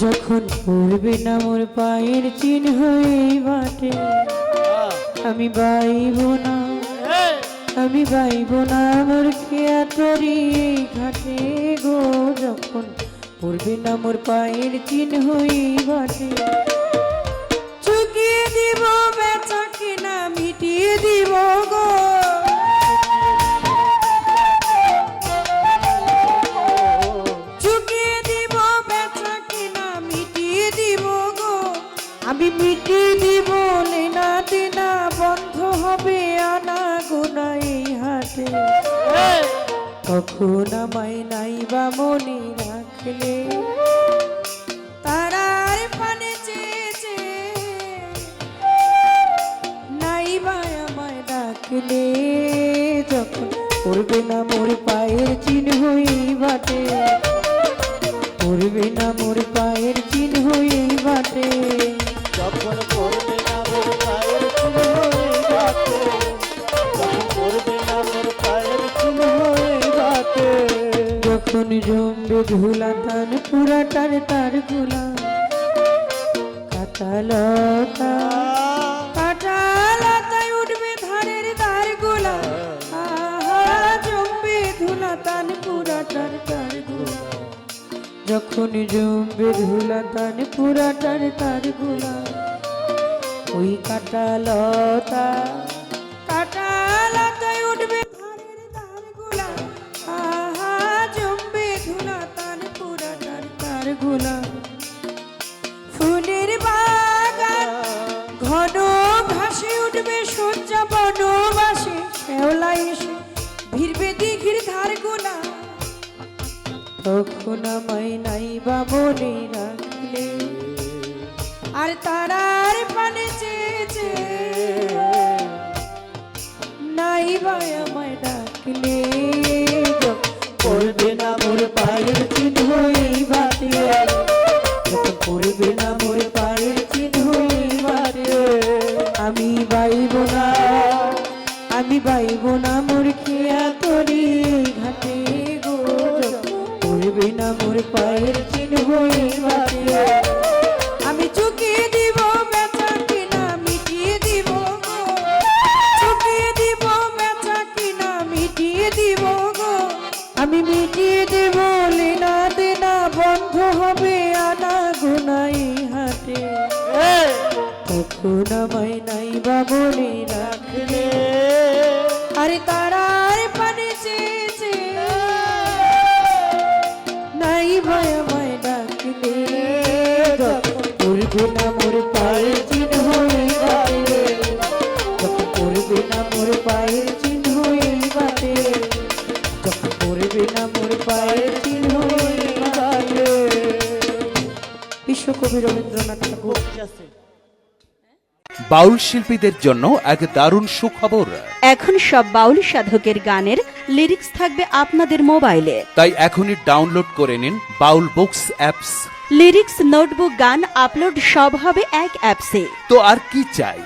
যখন পড়বে না মোর পায়ের চিহ্ন এই বাটে আমি বাইব না। আমি বাইব না মোর খেয়া ঘাটে গো, যখন পড়বে না মোর পায়ের চিহ্ন এই বাটে চুকিয়ে দিব বেচা কখন আমায় নাই বা মনে রাখলে? তারার পানে চেয়েছে নাই বা আমায় ডাকলে? যখন পড়বে না মোর পায়ের চিহ্ন এই বাটে পড়বে না মোর পায়ের চিহ্ন যখন জমবে ধুলা তান পুরাটার তারগুলা। কাটালতা। কাটালতায় উঠবে ধারের ধারগুলা। জমবে ধুলা তান পুরাটার তারগুলা। যখন জমবে ধুলা তান পুরাটার তারগুলা, ওই কাটালতা ভিড়বে দিঘির ধার গোলা তখন আমায় নাই বা মনে রাখলে। আর তারার পানে চেয়েছে। নাই বা আমায় ডাকলে পড়বে না মোর পায়ের চিহ্ন এই বাতে পড়বে মোর পায়ের আমি চুকিয়ে দিব বেচা কিনা মিটিয়ে দিব চুকিয়ে দিব বেচা কিনা মিটিয়ে দিব গো। আমি মিটিয়ে দেব লেনা দেনা বন্ধ হবে আনা গুনাই হাটে। তখন আমায় নাই বা মনে রাখলে। আরে তারার নাই আমায় ডাকলে করবে না মোর পায়ের চিহ্ন এই বাটে যখন করবে না মোর পায়ের চিহ্ন এই বাটে যখন করবে না মোর পায়ের চিহ্ন এই বাটে বিশ্বকবি রবীন্দ্রনাথ ঠাকুর। আছে বাউল শিল্পীদের জন্য এক দারুণ সুখবর। এখন সব বাউল সাধকের গানের লিরিক্স থাকবে আপনাদের মোবাইলে। তাই এখনই ডাউনলোড করে নিন Baul books apps. Lyrics notebook গান আপলোড সব হবে এক অ্যাপসে। তো আর কি চাই?